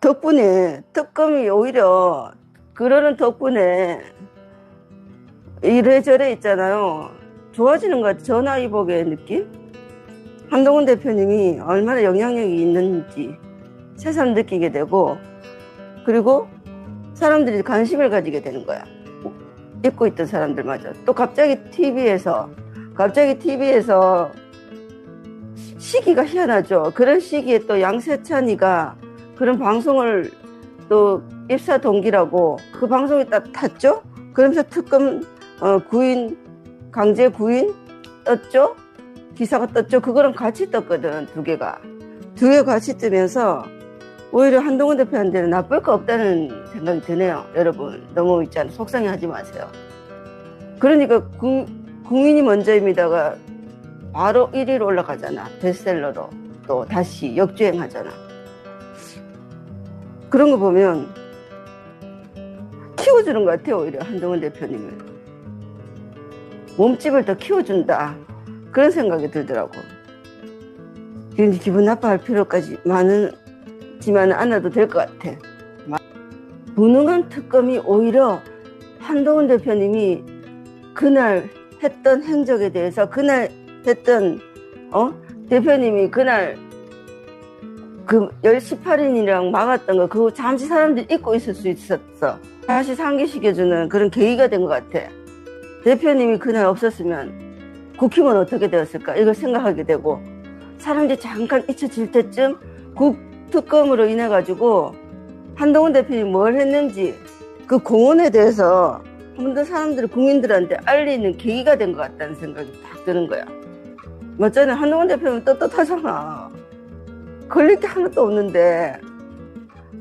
덕분에 특검이 오히려 그러는 덕분에 이래저래 있잖아요. 좋아지는 것 같아. 전화위복의 느낌? 한동훈 대표님이 얼마나 영향력이 있는지 새삼 느끼게 되고 그리고 사람들이 관심을 가지게 되는 거야. 잊고 있던 사람들마저. 또 갑자기 TV에서 갑자기 TV에서 시기가 희한하죠. 그런 시기에 또 양세찬이가 그런 방송을 또 입사 동기라고 그 방송에 딱 탔죠. 그러면서 특검 어, 구인 강제 구인 떴죠. 기사가 떴죠. 그거랑 같이 떴거든 두 개가 두 개 같이 뜨면서 오히려 한동훈 대표한테는 나쁠 거 없다는 생각이 드네요. 여러분 너무 있잖아 속상해하지 마세요. 그러니까 국, 국민이 먼저입니다가 바로 1위로 올라가잖아. 베스트셀러로 또 다시 역주행하잖아. 그런 거 보면 키워주는 것 같아요. 오히려 한동훈 대표님을 몸집을 더 키워준다. 그런 생각이 들더라고. 괜히 기분 나빠할 필요까지 많은지만 않아도 될 것 같아. 무능한 특검이 오히려 한동훈 대표님이 그날 했던 행적에 대해서 그날 했던 어 대표님이 그날 그 18인이랑 막았던 거 그거 잠시 사람들이 잊고 있을 수 있었어 다시 상기시켜주는 그런 계기가 된 것 같아 대표님이 그날 없었으면 국힘은 어떻게 되었을까 이걸 생각하게 되고 사람들이 잠깐 잊혀질 때쯤 국 특검으로 인해 가지고 한동훈 대표님이 뭘 했는지 그 공헌에 대해서 한 번 더 사람들이 국민들한테 알리는 계기가 된 것 같다는 생각이 딱 드는 거야. 맞잖아. 한동훈 대표는 떳떳하잖아. 걸릴 게 하나도 없는데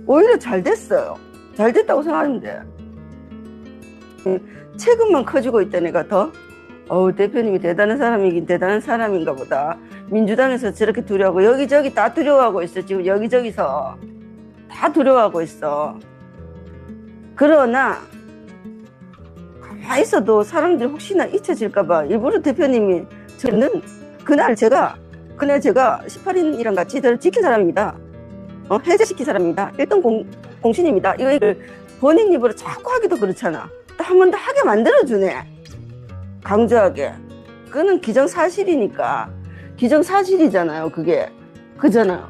오히려 잘 됐어요. 잘 됐다고 생각하면 돼. 체급만 커지고 있다니까 더. 어우 대표님이 대단한 사람이긴 대단한 사람인가 보다. 민주당에서 저렇게 두려워하고 여기저기 다 두려워하고 있어. 지금 여기저기서 다 두려워하고 있어. 그러나 가만히 있어도 사람들이 혹시나 잊혀질까 봐 일부러 대표님이 저는 그날 제가 그날 제가 18인이랑 같이 저를 지킨 사람입니다. 어, 해제시킨 사람입니다. 1등 공, 공신입니다. 이걸 본인 입으로 자꾸 하기도 그렇잖아. 또한번 더 하게 만들어주네. 강조하게. 그거는 기정사실이니까. 기정사실이잖아요, 그게. 그잖아요.